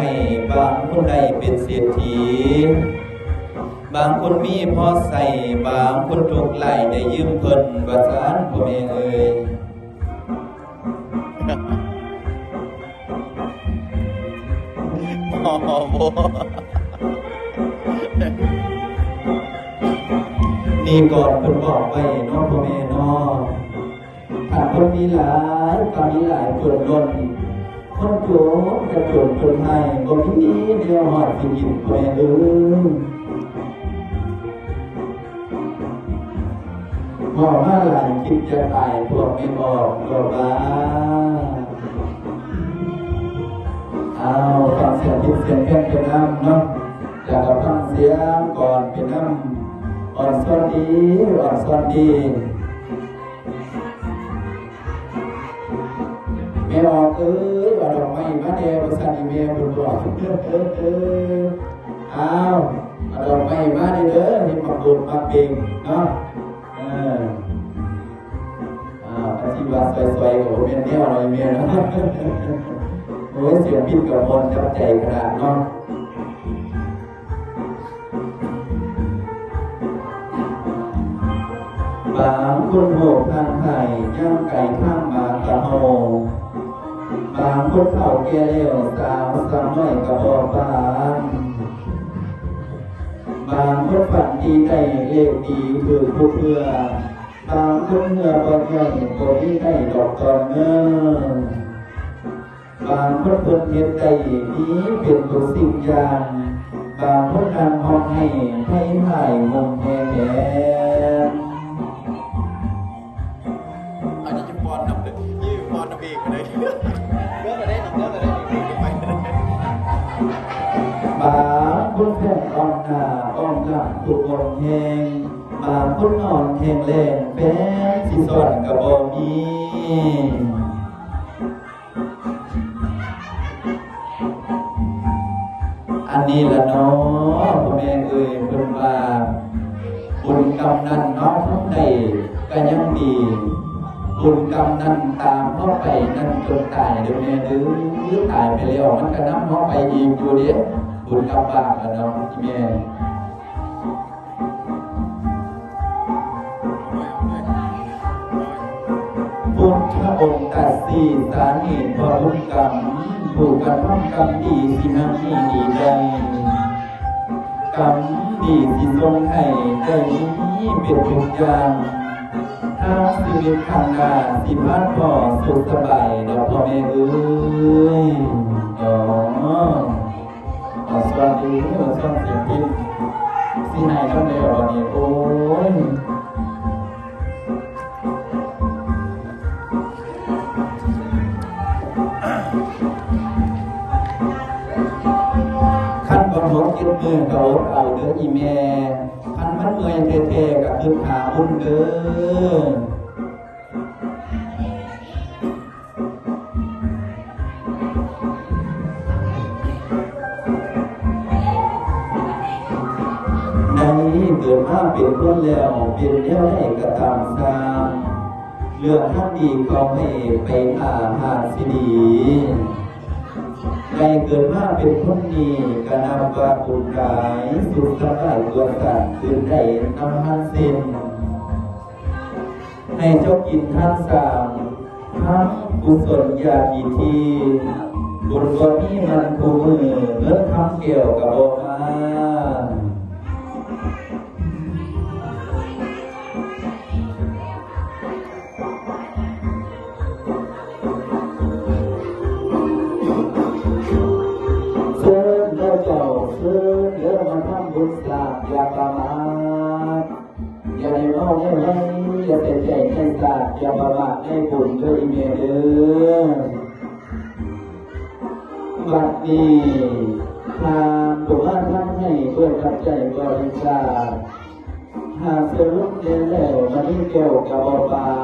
ให้บางคนได้เป็นเศรษฐี บางคนมีพอใส่บางคนถูกไล่ได้ยืมเพิ่นว่าซานพ่อแม่เอ้ยโอ้โหนี่ก่อนเพิ่นบอกไว้เนาะพ่อแม่เนาะถ้าคนมีหลายก็มีหลายจนล้น คนโจรกระโจนจนให้บ่มีแนวหอดสิกินพ่อแม่เอ้ยพอมาหลายคิดจะตายพวกไม่บอกก็ว่าเอาฟังเสียงพิดเสียงแค่เป็นน้ำเนาะแล้วก็ฟังเสียงก่อนเป็นน้ำอ่อนสวัสดีอ่อนสวัสดีแม่ออกเอ้ยว่าดอ มาแดงภาษาอีเมลบุญบอกเออเออเออเอาเอาดอกไม้มาเด้อเด้อที่มาบุญมาเป่งเนาะเอออ้าวอาชีวะสวยๆกับผมเป็นแนวอะไรเมียนะโอ้ยเสียงพิษกับมนจับใจขนาดเนาะบางคนโหกทางไห่ย่างไก่ข้างมากกะโฮางคนเข้าแก่เลี้ยวสาวสาวน้กระบอกบานบางคนฝันดีได้เลขดีคือผู้เพื่อบางคนเมื่อบ่ใหญ่บ่มีได้ดอกตอนเงินบางคนเพิ่นเฮ็ดได้นี้เป็นทุกสิ่งอย่างบางคนนำห้องให้ให้หายงงแหแหนอันนี้จะปอนน้ำเลยยี่ปอนน้ำเองไปเลยเลือกมา ทุกคนแหงบางคนนอนแข็งแรงแป้นสิสอนกับบ่มีอันนี้ละเนาะพ่อแม่เอ่ยเพิ่นว่าบุญกรรมนั้นเนาะทำได้ก็ยังดีบุญกรรมนั้นตามเข้าไปนั่นจนตายเดี๋ยวนี้หรือตายไปแล้วมันก็นำเข้าไปอีกอยู่เด้บุญกรรมบาปอะเนาะที่แม่ พุทธองค์ตัดสีสาเหตุว่าบุกรรมผู้กระทำกรรมดีสินังมีดีใดกรรมดีสิทรงให้ได้นี้เป็นทุกอย่างทางชีวิตข้างหน้าสิพัดพ่อสุขสบายเดี๋ยวพ่อแม่เอ้ยอ๋ออ๋อสวัสดีเมื่อช่องเสียงพิมพ์สิให้น้ำเดียววันนี้โอ้ย นบนหัวกินมือเขาเอาเด้ออีแม่ขั้นมันเมื่อยเท่ๆกับขึ้นขาอุ่นเด้อในเกิดมาเป็นคนแล้วเป็นแนวให้กระทำสร้างเรื่องท่านดีเขาให้ไปอาหาสิดี ในเกิดมาเป็นคนนี้ก็นำว่าปุญกาย สุขสบายตัวสัตว์คืนได้นำมันสิ้นให้เจ้ากินท่านสามทั้งกุศลญาติทีบุญก็มีมันคู่มือเมื่อทำเกี่ยวกับโอมา เด้อมาทำบุญสร้างอย่าประมาทอย่าได้เมาไม่ไหลอย่าเสียใจในศาสตร์อย่าประมาทในบุญด้วยอีเมเด้อบัดนี้ทางบุญทำให้ด้วยปัจจัยบริจาคหากสรุปแล้วมันนี้เกี่ยวกับบาบา